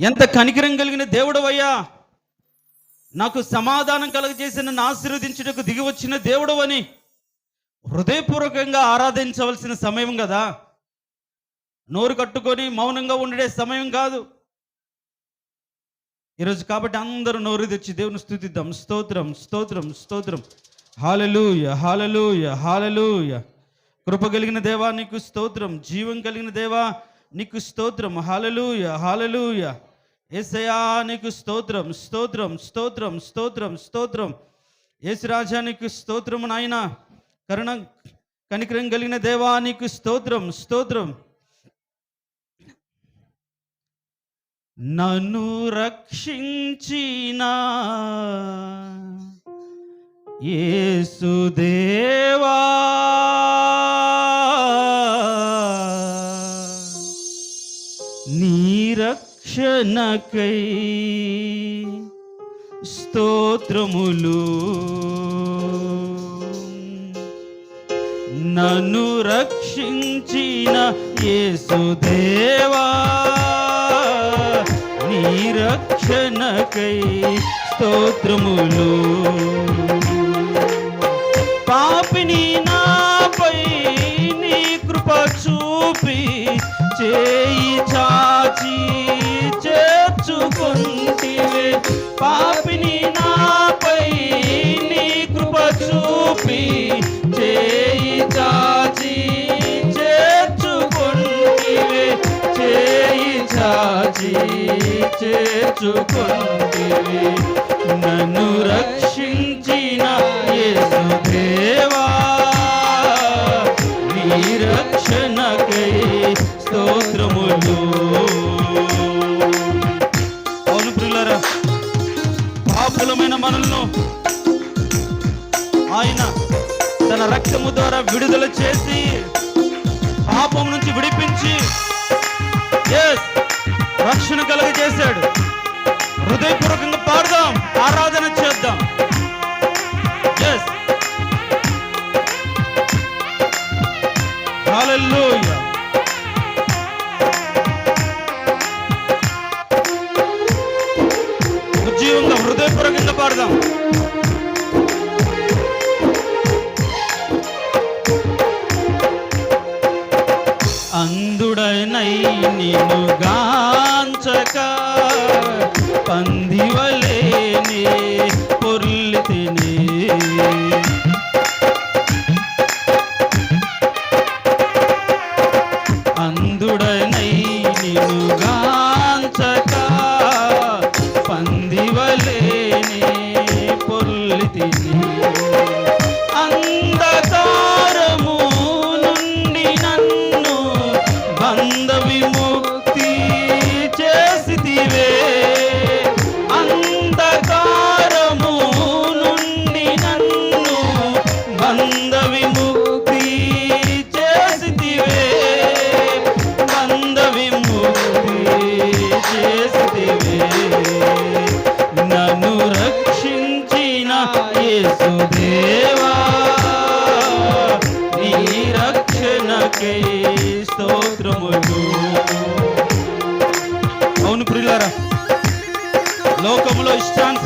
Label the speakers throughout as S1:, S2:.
S1: ఎంత కనికరం కలిగిన దేవుడవయ్యా. నాకు సమాధానం కలగజేసి నన్ను ఆశీర్వదించుటకు దిగి వచ్చిన దేవుడవని హృదయపూర్వకంగా ఆరాధించవలసిన సమయం కదా. నోరు కట్టుకొని మౌనంగా ఉండే సమయం కాదు. ఈరోజు కాబట్టి అందరూ నోరు తెచ్చి దేవుని స్థుతిద్దాం. స్తోత్రం స్తోత్రం స్తోత్రం. హాలలుయ హాలలుయ హాలలుయ కృప కలిగిన దేవా నీకు స్తోత్రం. జీవం కలిగిన దేవా నీకు స్తోత్రం. హాలలుయ హాలలుయ ఏసయానికి స్తోత్రం స్తోత్రం స్తోత్రం స్తోత్రం స్తోత్రం. యేసురాజా నీకు స్తోత్రం నాయన. కరుణ కనికరం కలిగిన దేవానికి స్తోత్రం స్తోత్రం. నన్ను రక్షించిన యేసుదేవా రక్షణకై స్తోత్రములు. నన్ను రక్షించిన యేసుదేవా నీ రక్షణకై స్తోత్రములు. పాపిని నాపై నీ కృప చూపి చేయి చా పొందివే పాపిని నాపై నీ కృప చూపి చేయి చాచి చేర్చుకుంటివే చేయి చాచి చేర్చుకుంటివే నన్ను రక్షించిన యేసుదేవా నీ రక్షణకై స్తోత్రములు మనల్ని ఆయన తన రక్తము ద్వారా విడుదల చేసి పాపం నుంచి విడిపించి రక్షణ కలుగజేశాడు. హృదయపూర్వకంగా అందుడనై నిన్ను గాంచక పందివలేనే పొర్లి తినే. అందుడనై నిన్ను గాంచక పందివలేనే పొర్లి తినే.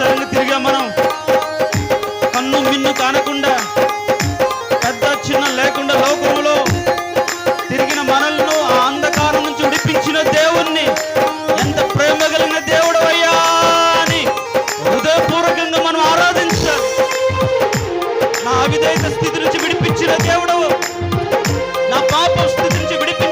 S1: లోకములో తిరిగా మనం. కన్ను మిన్ను కానకుండా పెద్ద చిన్న లేకుండా లోకంలో తిరిగిన మనల్ని ఆ అంధకారం నుంచి విడిపించిన దేవుణ్ణి. ఎంత ప్రేమ కలిగిన దేవుడు అయ్యా అని హృదయపూర్వకంగా మనం ఆరాధించాలి. నా అవిధేయత స్థితి నుంచి విడిపించిన దేవుడవు. నా పాప స్థితి నుంచి విడిపించిన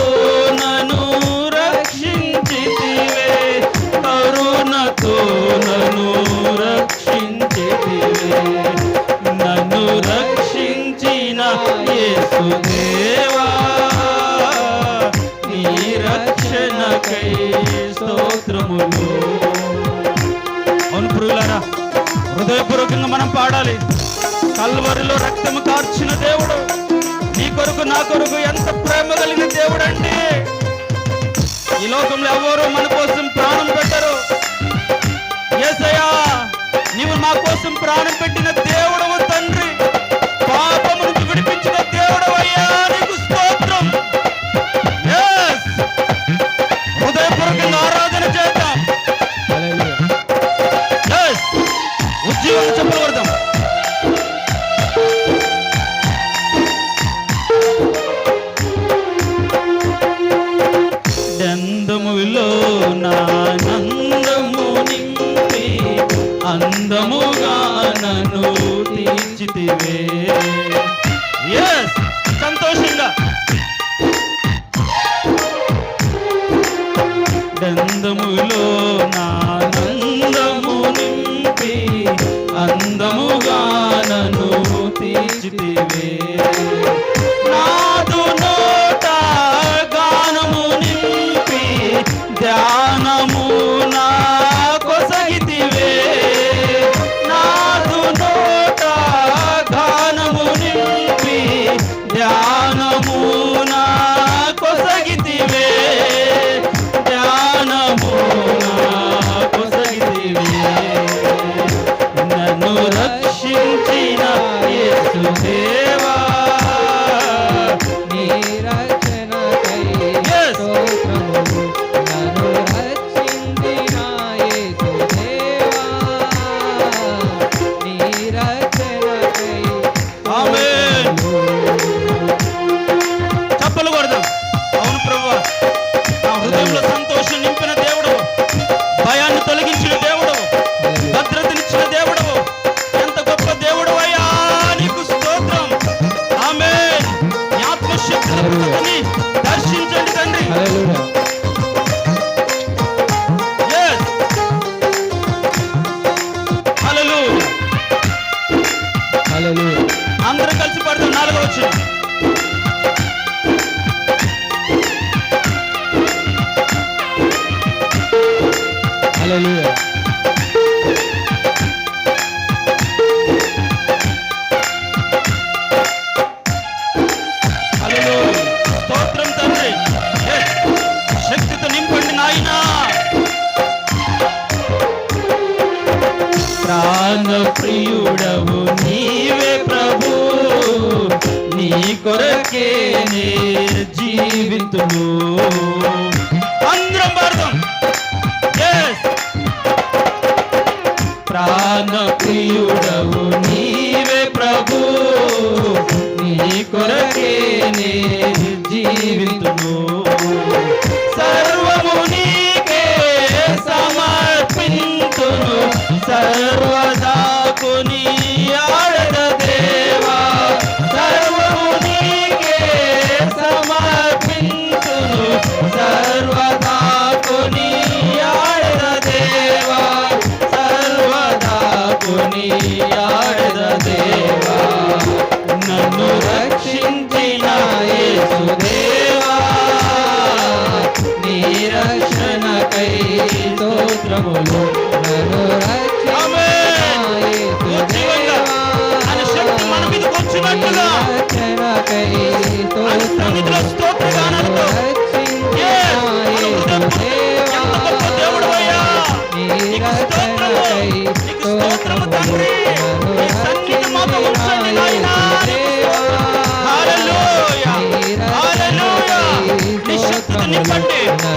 S1: హృదయపూర్వకంగా మనం పాడాలి. కల్వరిలో రక్తము కార్చిన దేవుడు. నీ కొరకు నా కొరకు ఎంత ప్రేమ కలిగిన దేవుడు అండి ఈ లోకంలో ఎవరు మన కోసం ప్రాణం పెట్టరు. ఏసయ్యా నీవు మా కోసం ప్రాణం పెట్టిన దేవుడవు తండ్రి. పాపము నుంచి విడిపించిన దేవుడవయ్యా. అందముగా నన్ను తీర్చితివే. అందరం కలిసి పడతాం నాలుగో వచ్చి ప్రియు జీవితులు. అందరం భారతం ప్రాణ ప్రియుడవు నీవే ప్రభు. నీ కొరకే నే జీవితును பட்டு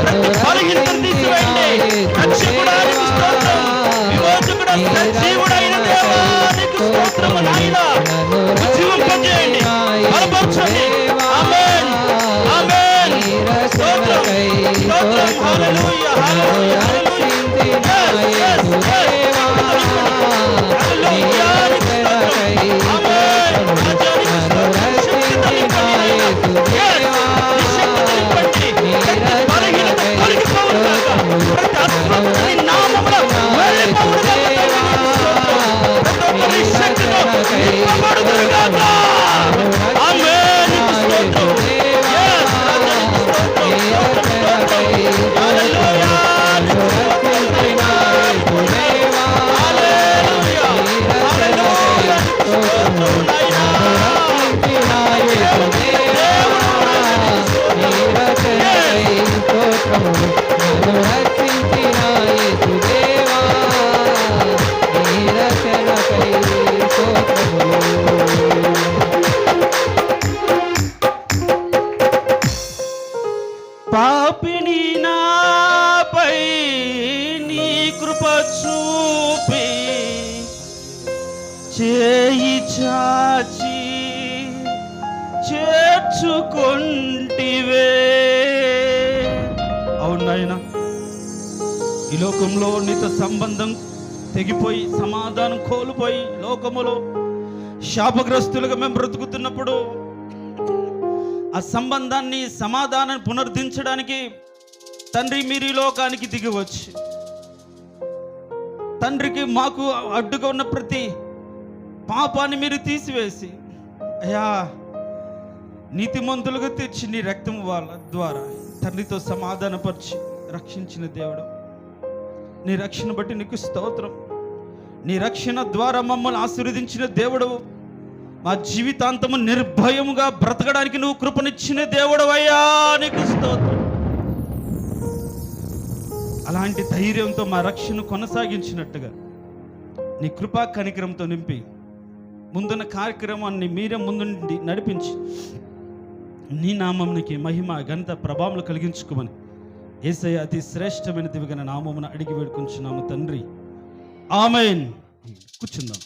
S1: అవును నాయనా. ఈ లోకంలో నీతో సంబంధం తెగిపోయి సమాధానం కోల్పోయి లోకములో శాపగ్రస్తులుగా మేము బ్రతుకుతున్నప్పుడు ఆ సంబంధాన్ని సమాధానాన్ని పునరుద్ధరించడానికి తండ్రి మీరు ఈ లోకానికి దిగవచ్చు తండ్రికి మాకు అడ్డుగా ఉన్న ప్రతి పాపాన్ని మీరు తీసివేసి అయ్యా నీతిమంతులుగా తెచ్చి నీ రక్తం వాళ్ళ ద్వారా తండ్రితో సమాధానపరిచి రక్షించిన దేవుడు. నీ రక్షణ బట్టి నీకు స్తోత్రం. నీ రక్షణ ద్వారా మమ్మల్ని ఆశీర్వదించిన దేవుడు. మా జీవితాంతము నిర్భయముగా బ్రతకడానికి నువ్వు కృపనిచ్చిన దేవుడు అయ్యా నీకు స్తోత్రం. అలాంటి ధైర్యంతో మా రక్షణ కొనసాగించినట్టుగా నీ కృపా కనికరంతో నింపి ముందున్న కార్యక్రమాన్ని మీరే ముందుండి నడిపించి నీ నామంనికి మహిమ ఘనత ప్రభావం కలిగించుకోమని. ఏసయ్య అతి శ్రేష్టమైన దివిగన నామమున అడిగి వేడుకుంటున్నాము తండ్రి. ఆమెన్. కూర్చుందాం.